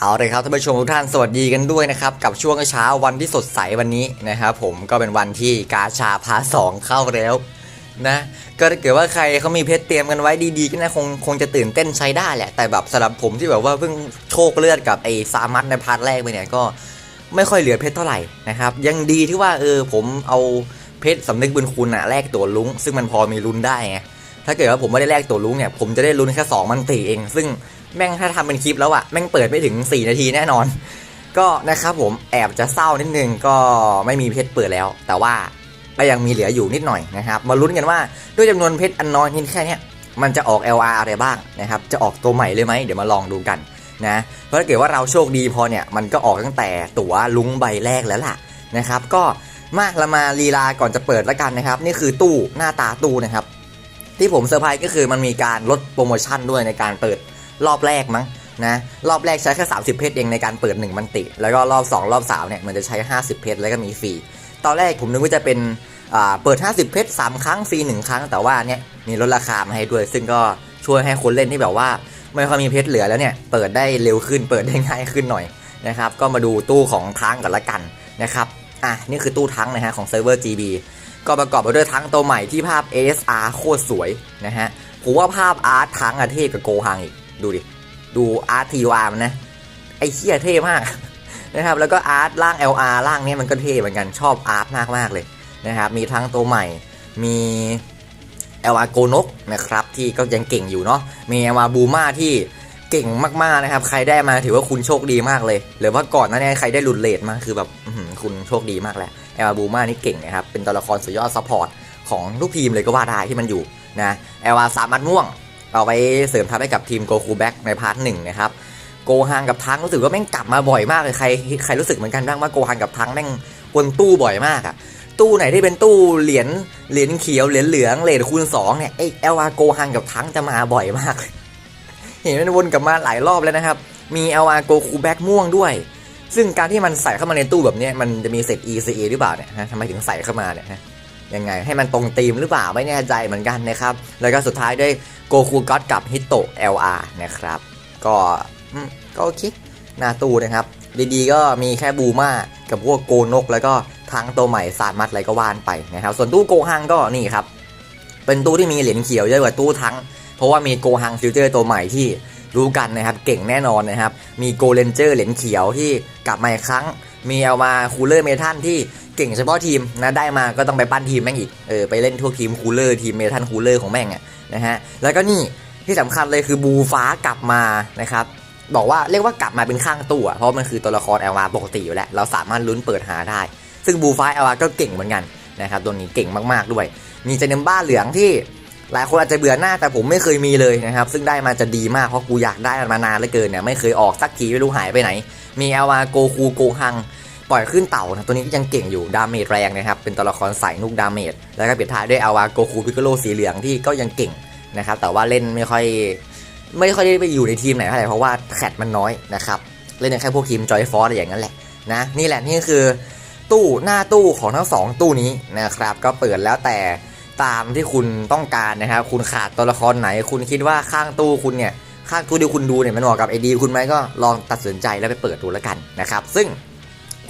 เอาเลยครับท่านผู้ชมทุกท่านสวัสดีกันด้วยนะครับ กับช่วงเช้าวันที่สดใสวันนี้นะครับผมก็เป็นวันที่กาชาพาสองเข้าแล้วนะก็ถ้าเกิดว่าใครเขามีเพชรเตรียมกันไว้ดีๆก็นะคงคงจะตื่นเต้นใช้ได้แหละ แต่แบบสำหรับผมที่แบบว่าเพิ่งโชคเลือดกับไอ้ซามัตในพาร์ทแรกไปเนี่ยก็ไม่ค่อยเหลือเพชรเท่าไหร่นะครับยังดีที่ว่าเออผมเอาเพชรสำนึกบุญคุณอะแลกตัวลุงซึ่งมันพอมีลุ้นได้ไง ถ้าเกิดว่าผมไม่ได้แลกตัวลุงเนี่ย ผมจะได้ลุ้นแค่2มันตีเอง ซึ่งแม่งถ้าทำเป็นคลิปแล้วอะแม่งเปิดไม่ถึง 4 นาทีแน่นอน ก็นะครับผมแอบจะเศร้านิดนึงก็ไม่มีเพชรเปิดแล้ว แต่ว่าก็ยังมีเหลืออยู่นิดหน่อยนะครับ มาลุ้นกันว่าด้วยจำนวนเพชรอันน้อยนิดแค่นี้มันจะออก LR อะไรบ้างนะครับ จะออกตัวใหม่เลยไหมเดี๋ยวมาลองดูกันนะ เพราะถ้าเกิดว่าเราโชคดีพอเนี่ย มันก็ออกตั้งแต่ตั๋วลุ้งใบแรกแล้วล่ะนะครับ ก็มาเรามาลีลาก่อนจะเปิดแล้วกันนะครับ นี่คือตู้หน้าตาตู้นะครับ ที่ผมเซอร์ไพรส์ก็คือมันมีการลดโปรโมชั่นด้วยในการเปิดรอบแรกมั้งนะรอบแรกใช้แค่ 30 เพชรเองในการเปิด 1 มันติ แล้วก็รอบ 2 รอบ3เนี่ยมันจะใช้ 50 เพชรแล้วก็มีฟรี ตอนแรกผมนึกว่าจะเป็นเปิด 50 เพชร3ครั้งฟรี 1 ครั้ง แต่ว่าเนี่ยมีลดราคามาให้ด้วย ซึ่งก็ช่วยให้คนเล่นที่แบบว่า ไม่ค่อยมีเพชรเหลือแล้วเนี่ยเปิดได้เร็วขึ้นเปิดได้ง่ายขึ้นหน่อยนะครับก็มาดูตู้ของทั้งกันละกันนะครับอะนี่คือตู้ทั้งนะฮะของเซิร์ฟเวอร์ GB ก็ประกอบไปด้วยทั้งตัวใหม่ที่ภาพ ASR โคตรสวยนะฮะผมว่าภาพอาร์ตทั้งอะเทพกับโกฮังอีก ดูดิ ดูอาร์ตทีวามันนะ ไอ้เหี้ยเท่มากนะครับ แล้วก็อาร์ตร่าง LR ร่างเนี้ยมันก็เท่เหมือนกันชอบอาร์ตมากมากเลยนะครับ มีทั้งตัวใหม่ มี LR โกนกนะครับที่ก็ยังเก่งอยู่เนาะ มี LR บูมาที่ เก่งมากๆนะครับ ใครได้มาถือว่าคุณโชคดีมากเลย หรือว่าก่อนหนั้นเนี่ยใครได้หลุดเลทมาคือแบบคุณโชคดีมากแหละแอลบูมานี่เก่งนะครับ เป็นตัวละครสุดยอดซัพพอร์ตของลูกทีมเลยก็ว่าได้ที่มันอยู่นะแอลอาสามัดม่วง เอาไว้เสริมทัพให้กับทีมโกคูแบ็กในพาร์ทหนึ่งนะครับโกฮังกับทังรู้สึกว่าแม่งกลับมาบ่อยมากเลยใครใครรู้สึกเหมือนกันบ้างว่าโกฮังกับทังแม่งวนตู้บ่อยมากอะตู้ไหนที่เป็นตู้เหรียญเหรียญเขียวเหรียญเหลืองเหรียญคูณสองเนี่ยไอเอลอาโกฮังกับทังจะมาบ่อยมากเเห็นมันวนกลับมาหลายรอบแล้วนะครับ มีเอลอาโกคูแบ็กม่วงด้วย ซึ่งการที่มันใส่เข้ามาในตู้แบบนี้มันจะมีเศษ ECA หรือเปล่าเนี่ยฮะทำไมถึงใส่เข้ามาเนี่ยฮะยังไงให้มันตรงธีมหรือเปล่าไม่แน่ใจเหมือนกันนะครับ แล้วก็สุดท้ายด้วยโกคูก็อตกับฮิโตะ LR นะครับ ก็ก็โอเคหน้าตู้นะครับ ดีๆ ก็มีแค่บูมากับพวกโกนก แล้วก็ทั้งตัวใหม่สาดมัดอะไรก็ว่านไปนะครับ ส่วนตู้โกฮังก็นี่ครับ เป็นตู้ที่มีเหรียญเขียวเยอะกว่าตู้ทั้ง เพราะว่ามีโกฮังฟิวเจอร์ตัวใหม่ที่รู้กันนะครับ เก่งแน่นอนนะครับ มีโกเลนเจอร์เหรียญเขียวที่กลับมาอีกครั้ง มีเอามาคูลเลอร์เมทัลที่เก่งเฉพาะทีมนะได้มาก็ต้องไปปั้นทีมแม่งอีกเออไปเล่นทั่วทีมคูลเลอร์ทีมเมทัลคูลเลอร์ของแม่งอะนะฮะแล้วก็นี่ที่สำคัญเลยคือบูฟ้ากลับมานะครับบอกว่าเรียกว่ากลับมาเป็นข้างตัว เพราะมันคือตัวละคร l อลมาปกติอยู่แล้วเราสามารถลุ้นเปิดหาได้ ซึ่งบูฟ้า l อลมาก็เก่งเหมือนกันนะครับตัวนี้เก่งมากๆด้วย มีเจเนมบ้าเหลืองที่ หลายคนอาจจะเบื่อหน้าแต่ผมไม่เคยมีเลยนะครับ ซึ่งได้มาจะดีมากเพราะกูอยากได้มันมานานเหลือเกินเนี่ยไม่เคยออกสักทีไม่รู้หายไปไหน มีเอวาโกคูโกฮังปล่อยขึ้นเต่านะตัวนี้ก็ยังเก่งอยู่ดาเมจแรงนะครับ เป็นตัวละครสายนุกดาเมจแล้วก็ปิดท้ายด้วยเอลวาโกคูพิกโลสีเหลืองที่ก็ยังเก่งนะครับ แต่ว่าเล่นไม่ค่อยไม่ค่อยได้ไปอยู่ในทีมไหนเท่าไหร่เพราะว่าแคทมันน้อยนะครับ เล่นแค่พวกทีมจอยฟอร์อะไรอย่างนั้นแหละนะนี่แหละนี่คือตู้หน้าตู้ของทั้งสองตู้นี้นะครับ ก็เปิดแล้วแต่ ตามที่คุณต้องการนะครับ คุณขาดตัวละครไหน คุณคิดว่าข้างตู้คุณเนี่ย ข้างตู้ที่คุณดูเนี่ยมันเหมาะกับไอดีคุณไหมก็ลองตัดสินใจแล้วไปเปิดดูแล้วกันนะครับ ซึ่ง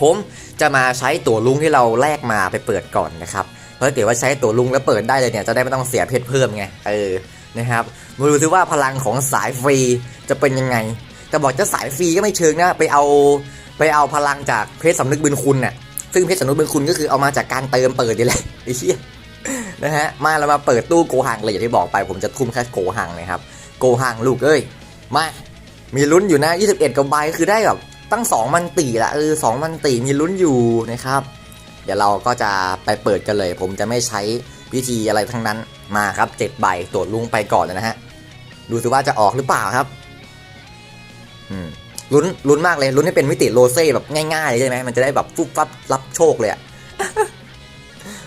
ผมจะมาใช้ตั๋วลุงที่เราแลกมาไปเปิดก่อนนะครับ เพราะถ้าเกิดว่าใช้ตั๋วลุงแล้วเปิดได้เลยเนี่ยจะได้ไม่ต้องเสียเพชรเพิ่มไง เออ นะครับ มาดูซิว่าพลังของสายฟรีจะเป็นยังไง แต่บอกจะสายฟรีก็ไม่เชิงนะ ไปเอาไปเอาพลังจากเพชรสำนึกบุญคุณน่ะ ซึ่งเพชรสำนุนเป็นคุณก็คือเอามาจากการเติมเปิดนี่แหละไอ้เชี่ย นะฮะมาเรามาเปิดตู้โกหังเลยอย่างที่บอกไป ผมจะทุ่มแค่โกหังนะครับโกหังลูกเอ้ยมามีลุ้นอยู่นะ 21กับใบคือได้แบบตั้ง 2 มันตีละเออสองมันตีมีลุ้นอยู่นะครับ เดี๋ยวเราก็จะไปเปิดกันเลย ผมจะไม่ใช้วิธีอะไรทั้งนั้นมาครับ7ใบตรวจลุงไปก่อนเลยนะฮะดูสิว่าจะออกหรือเปล่าครับอืมลุ้นลุ้นมากเลยลุ้นให้เป็นมิติโรเซ่แบบง่ายๆเลยใช่ไหมมันจะได้แบบฟุบฟับรับโชคเลยอะ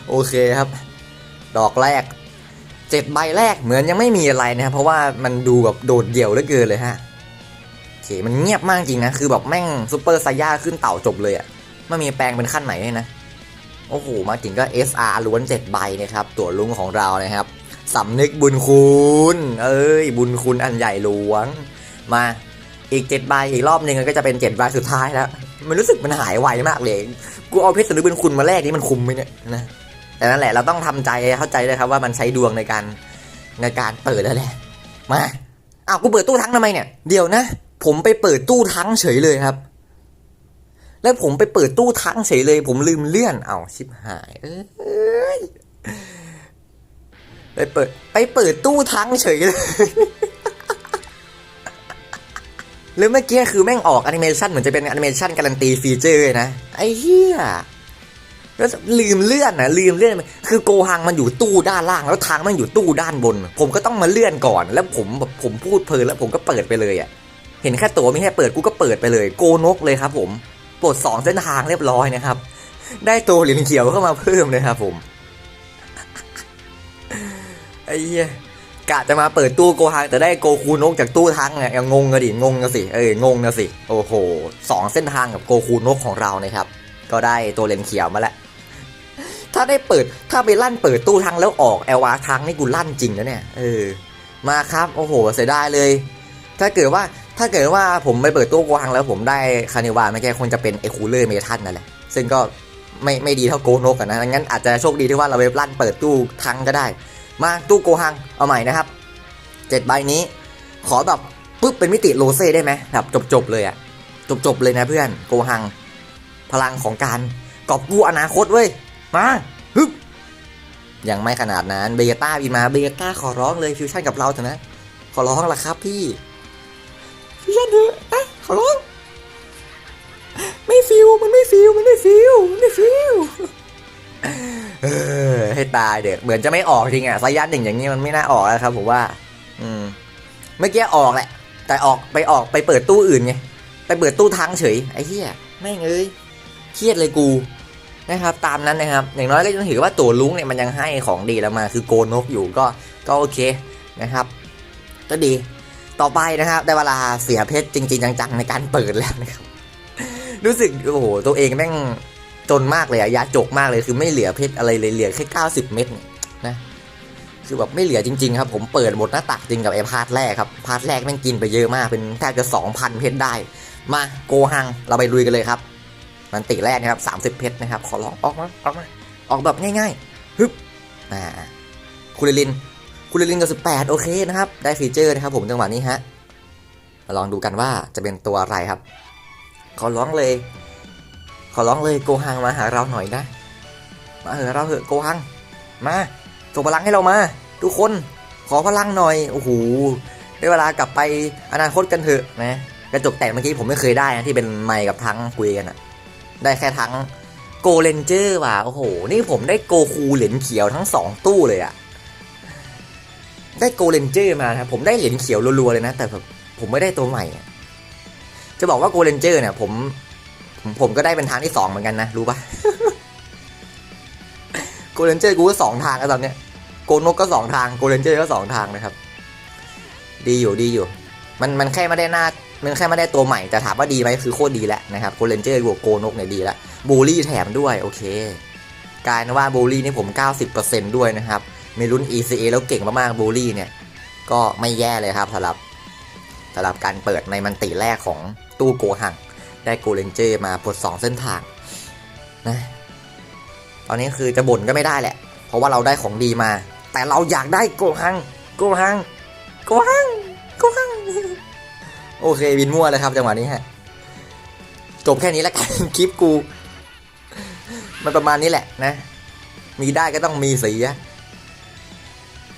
โอเคครับ ดอกแรกเจ็ดใบแรกเหมือนยังไม่มีอะไรนะครับเพราะว่ามันดูแบบโดดเดี่ยวเหลือเกินเลยฮะโอเคมันเงียบมากจริงนะคือแบบแม่งซูเปอร์ไซย่าขึ้นเต่าจบเลยอะไม่มีแปลงเป็นขั้นไหนเลยนะโอ้โหมาถึงก็ SR ล้วนเจ็ดใบนะครับตัวลุงของเรานะครับสำนึกบุญคุณเอ้ยบุญคุณอันใหญ่หลวง มาอีกเจ็ดใบอีกรอบหนึ่งก็จะเป็นเจ็ดใบสุดท้ายแล้วมันรู้สึกมันหายไวมากเลย กูเอาเพชรสนุเป็นคุณมาแลกนี่มันคุ้มไหมเนี่ยนะ แต่นั่นแหละเราต้องทำใจเข้าใจเลยครับว่ามันใช้ดวงในการในการเปิดแล้วแหละ มาอ้าวกูเปิดตู้ทั้งทำไมเนี่ย เดี๋ยวนะ ผมไปเปิดตู้ทั้งเฉยเลยครับ แล้วผมไปเปิดตู้ทั้งเฉยเลย ผมลืมเลื่อนเอาชิบหายเอ้ยไปเปิดไปเปิดตู้ทั้งเฉยเลยแล้วเมื่อกี้คือแม่งออกแอนิเมชันเหมือนจะเป็นแอนิเมชันการันตีฟีเจอร์เลยนะไอ้เหี้ย แล้วลืมเลื่อนนะลืมเลื่อนคือโกหังมันอยู่ตู้ด้านล่าง แล้วทางมันอยู่ตู้ด้านบน ผมก็ต้องมาเลื่อนก่อน แล้วผมแบบผมพูดเพลินแล้วผมก็เปิดไปเลยอะเห็นแค่ตัวไม่ให้เปิดกูก็เปิดไปเลย โกนกเลยครับผมปลดสองเส้นทางเรียบร้อยนะครับ ได้ตัวเหรียญเขียวเข้ามาเพิ่มเลยครับผมไอ้เหี้ยกะจะมาเปิดตู้โกฮังแต่ได้โกคูนกจากตู้ทั้งไงยังงงกันดิงงกันสิเอองงกันสิโอ้โหสองเส้นทางกับโกคูนกของเรานะครับ ก็ได้ตัวเหรียญเขียวมาแล้ว ถ้าได้เปิดถ้าไปลั่นเปิดตู้ทั้งแล้วออกแอลวาทั้งนี่กูลั่นจริงนะเนี่ยเออมาครับโอ้โหเสียดายเลย ถ้าเกิดว่าถ้าเกิดว่าผมไปเปิดตู้โกฮังแล้วผมได้คานิวาไม่แค่คงจะเป็นเอคูเลอร์เมทัลนั่นแหละซึ่งก็ไม่ไม่ดีเท่าโกนกนะงั้นอาจจะโชคดีที่ว่าเราไปลั่นเปิดตู้ทั้งก็ได้ มาตู้โกฮังเอาใหม่นะครับเจ็ดใบนี้ ขอแบบปุ๊บเป็นมิติโรเซ่ได้ไหมแบบจบๆเลยอะจบๆเลยนะเพื่อนโกฮัง พลังของการกอบกู้อนาคตเว้ย มาฮึบยังไม่ขนาดนั้นเบต้าบินมาเบต้าขอร้องเลยฟิวชั่นกับเราเถอะนะ ขอร้องละครับพี่ฟิวชั่นเถอะนะขอร้อง ไม่ฟิวมันไม่ฟิวมันไม่ฟิวมันไม่ฟิวเออให้ตายเด็กเหมือนจะไม่ออกจริงอะสายยันหนึ่งอย่างนี้มันไม่น่าออกแล้วครับผมว่า อืมเมื่อกี้ออกแหละ แต่ออกไปออกไปเปิดตู้อื่นไงไปเปิดตู้ทั้งเฉยไอ้เหี้ยแม่งเอ้ยเครียดเลยกู นะครับตามนั้นนะครับ อย่างน้อยก็ยังถือว่าตัวลุงเนี่ยมันยังให้ของดีแล้วมาคือโกนกอยู่ก็ก็โอเคนะครับ ก็ดีต่อไปนะครับได้เวลาเสียเพชรจริง ๆ จังๆในการเปิดแล้วนะครับ รู้สึกโอ้โหตัวเองแม่งจนมากเลยอะยาจกมากเลยคือไม่เหลือเพชรอะไรเลยเหลือแค่90 เม็ดเนี่ยนะคือแบบไม่เหลือจริง ๆ ครับ ผมเปิดหมดหน้าตักจริงกับไอ้พาร์ทแรกครับพาร์ทแรกแม่งกินไปเยอะมากเป็นแทบจะ2,000เพชรได้ มาโกหังเราไปลุยกันเลยครับ มันติแรกนะครับ 30 เพชรนะครับ ขอร้องออกมาออกมาออกแบบง่ายๆฮึบอ่าคุริลินคุริลินกับ 18 โอเคนะครับ ได้ฟีเจอร์นะครับผมจังหวะนี้ฮะมาลองดูกันว่าจะเป็นตัวอะไรครับ ขอร้องเลย ขอร้องเลยโกฮังมาหาเราหน่อยนะมาเหาเราเถอะโกฮังมาส่งพลังให้เรามา ทุกคนขอพลังหน่อยโอ้โหได้เวลากลับไปอนาคตกันเถอะนะกระจกแตกเมื่อกี้ผมไม่เคยได้นะที่เป็นไมค์กับทั้งคุยกันอะ ได้แค่ทั้งโกเลนเจอร์ว่ะ โอ้โห นี่ผมได้โกคูเหรียญเขียวทั้งสองตู้เลยอะได้โกเลนเจอร์มาครับผมได้เหรียญเขียวรัวๆเลยนะ แต่แบบผมไม่ได้ตัวใหม่ จะบอกว่าโกเลนเจอร์เนี่ยผมผมผมก็ได้เป็นทางที่สองเหมือนกันนะ รู้ปะโกเลนเจอร์กูก็สองทางแล้วตอนเนี้ยโกนกก็สองทางโกเลนเจอร์ก็สองทางนะครับ ดีอยู่ดีอยู่ มันมันแค่ไม่ได้หน้า มันแค่ไม่ได้ตัวใหม่แต่ถามว่าดีไหมคือโคตรดีแล้วนะครับโกเลนเจอร์บวกโกนกเนี่ยดีแล้วบูลลี่แถมด้วยโอเคกลายเป็นว่าบูลลี่นี่ผม 90%ด้วยนะครับในรุ่น ECA แล้วเก่งมากๆบูลลี่เนี่ยก็ไม่แย่เลยครับสำหรับสำหรับการเปิดในมันติแรกของตู้โกหังได้โกเลนเจอร์มาปลดสองเส้นทางนะตอนนี้คือจะบ่นก็ไม่ได้แหละ เพราะว่าเราได้ของดีมา แต่เราอยากได้โกหังโกหังโกหังโกหัง โอเคบินมั่วเลยครับจังหวะนี้ฮะ จบแค่นี้แล้วกัน คลิปกู มันประมาณนี้แหละนะ มีได้ก็ต้องมีสี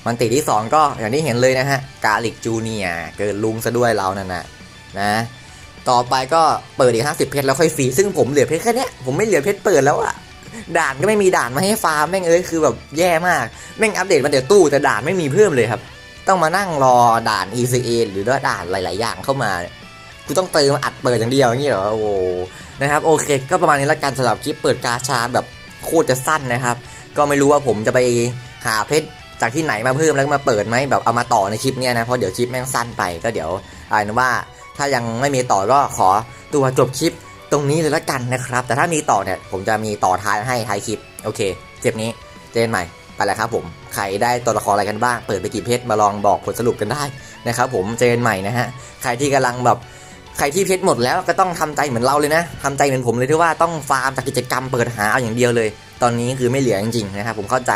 มันติที่สองก็อย่างที่เห็นเลยนะฮะ กาลิกจูเนียเกิดลุงซะด้วยเรานั่นนะนะ ต่อไปก็เปิดอีก 50 เพชรแล้วค่อยฟรี ซึ่งผมเหลือเพชรแค่เนี้ยผมไม่เหลือเพชรเปิดแล้วอะด่านก็ไม่มีด่านมาให้ฟาร์มแม่งเอ้ยคือแบบแย่มาก แม่งอัปเดตมาเดี๋ยวตู้แต่ด่านไม่มีเพิ่มเลยครับ ต้องมานั่งรอด่าน ECA หรือว่าด่านหลาย ๆ อย่างเข้ามากูต้องเติมอัดเปิดอย่างเดียวอย่างนี้เหรอโอ้โหนะครับโอเค ก็ประมาณนี้ละกันสำหรับคลิปเปิดกาชาแบบโคตรจะสั้นนะครับ ก็ไม่รู้ว่าผมจะไปหาเพชรจากที่ไหนมาเพิ่มแล้วมาเปิดไหมแบบเอามาต่อในคลิปเนี้ยนะเพราะเดี๋ยวคลิปแม่งสั้นไปก็เดี๋ยวอาเป็นว่าถ้ายังไม่มีต่อก็ขอตัวจบคลิปตรงนี้เลยละกันนะครับ แต่ถ้ามีต่อเนี่ยผมจะมีต่อท้ายให้ท้ายคลิปโอเคเจ็บนี้เจอกันใหม่ ไปแล้วครับผมใครได้ตัวละครอะไรกันบ้าง เปิดไปกี่เพชรมาลองบอกผลสรุปกันได้นะครับผมเจอกันใหม่นะฮะใครที่กำลังแบบใครที่เพชรหมดแล้วก็ต้องทำใจเหมือนเราเลยนะทำใจเหมือนผมเลยที่ว่าต้องฟาร์มจากกิจกรรมเปิดหาเอาอย่างเดียวเลย ตอนนี้คือไม่เหลือจริงๆนะครับผมเข้าใจ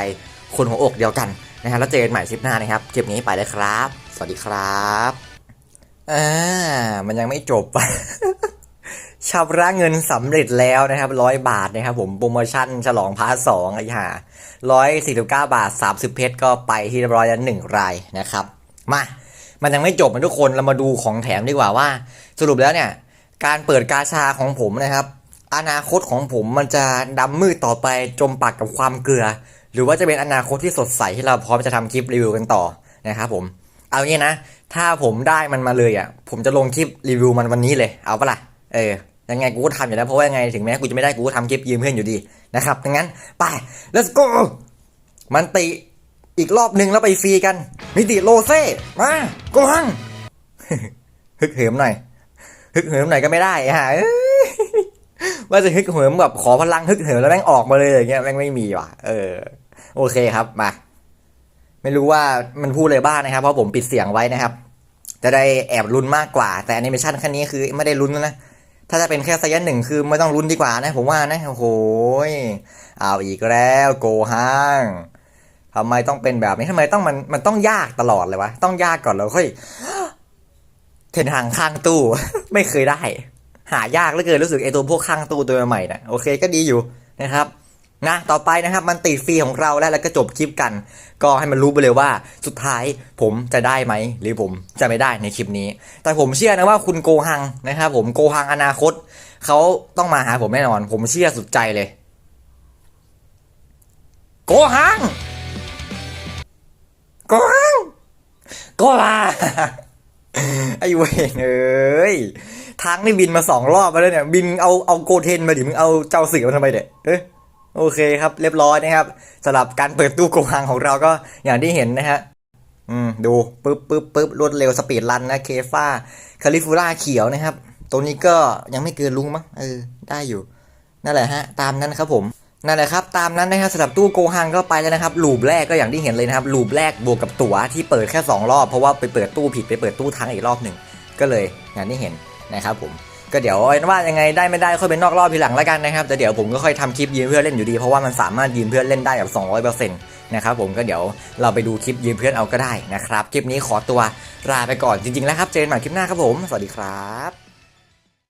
คนหัวอกเดียวกันนะฮะแล้วเจอกันใหม่คลิปหน้านะครับคลิปนี้ไปเลยครับ สวัสดีครับอ่ามันยังไม่จบ ชำระเงินสำเร็จแล้วนะครับร้อยบาทนะครับผมโปรโมชั่นฉลองพาร์ทสองไอ้ห่าร้อยสี่สิบเก้าบาทสามสิบเพชรก็ไปที่เรียบร้อยแล้วหนึ่งรายนะครับ มา มันยังไม่จบนะทุกคนเรามาดูของแถมดีกว่าว่า สรุปแล้วเนี่ย การเปิดกาชาของผมนะครับ อนาคตของผมมันจะดำมืดต่อไปจมปักกับความเกลือ หรือว่าจะเป็นอนาคตที่สดใสที่เราพร้อมจะทำคลิปรีวิวกันต่อนะครับผมเอางี้นะ ถ้าผมได้มันมาเลยอะ ผมจะลงคลิปรีวิวมันวันนี้เลย เอาปะล่ะ เออ ยังไงกูก็ทำอยู่แล้วเพราะว่ายังไงถึงแม้กูจะไม่ได้กูก็ทำคลิปยืมเพื่อนอยู่ดีนะครับดังนั้นไป let's go มันติอีกรอบหนึ่งแล้วไปฟรีกัน มิติโลเซ่มาโกหังฮึกเหิมหน่อยฮึกเหิมหน่อยก็ไม่ได้ฮะว่าจะฮึกเหิมแบบขอพลังฮึกเหิมแล้วแม่งออกมาเลยอย่างเงี้ยแม่งไม่มีว่ะ เออ โอเคครับมา ไม่รู้ว่ามันพูดเลยบ้างนะครับ เพราะผมปิดเสียงไว้นะครับ จะได้แอบลุ้นมากกว่า แต่แอนิเมชันคันนี้คือไม่ได้ลุ้นแล้วนะ ถ้าจะเป็นแค่ไซยันหนึ่งคือไม่ต้องลุ้นดีกว่านะ ผมว่านะโอ้โหเอาอีกแล้วโกฮังทำไมต้องเป็นแบบนี้ทำไมต้องมันมันต้องยากตลอดเลยวะต้องยากก่อนแล้วค่อยเทนทางข้างตู้ไม่เคยได้ หายากเหลือเกินรู้สึกไอตัวพวกข้างตู้ตัวใหม่น่ะโอเคก็ดีอยู่นะครับ นะต่อไปนะครับมันติดฟรีของเราแล้วแล้วก็จบคลิปกัน ก็ให้มันรู้ไปเลยว่าสุดท้ายผมจะได้ไหม หรือผมจะไม่ได้ในคลิปนี้ แต่ผมเชื่อนะว่าคุณโกหังนะครับผมโกหังอนาคตเขาต้องมาหาผมแน่นอน ผมเชื่อสุดใจเลย โกหังโกหังโกลาไอ้เวนเอ้ยทางนี่บินมาสองรอบมาแล้วเนี่ย บินเอาเอาโกเทนมาดิมึงเอาเจ้าเสือมาทำไมเด็เอ้ย โอเคครับเรียบร้อยนะครับสำหรับการเปิดตู้โกหังของเราก็อย่างที่เห็นนะฮะอืมดูปึ๊บปึ๊บปึ๊บรวดเร็วสปีดรันนะเคฟ้าคาลิฟูล่าเขียวนะครับ ตัวนี้ก็ยังไม่เกินลุงมั้งเออได้อยู่ นั่นแหละฮะ ตามนั้นครับผมนั่นแหละครับตามนั้นนะครับสำหรับตู้โกฮังก็ไปแล้วนะครับลูปแรกก็อย่างที่เห็นเลยนะครับลูปแรกบวกกับตั๋วที่เปิดแค่ 2 รอบเพราะว่าไปเปิดตู้ผิดไปเปิดตู้ทั้งอีกรอบหนึ่งก็เลยอย่างที่เห็นนะครับผม ก็เดี๋ยวเอาเป็นว่ายังไงได้ไม่ได้ค่อยเป็นนอกรอบทีหลังแล้วกันนะครับแต่เดี๋ยวผมก็ค่อยทำคลิปยืมเพื่อนเล่นอยู่ดีเพราะว่ามันสามารถยืมเพื่อนเล่นได้แบบ200%นะครับผมก็เดี๋ยวเราไปดูคลิปยืมเพื่อนเอาก็ได้นะครับคลิปนี้ขอตัวลาไปก่อนจริงๆแล้วครับเจอกันใหม่คลิปหน้าครับผม สวัสดีครับ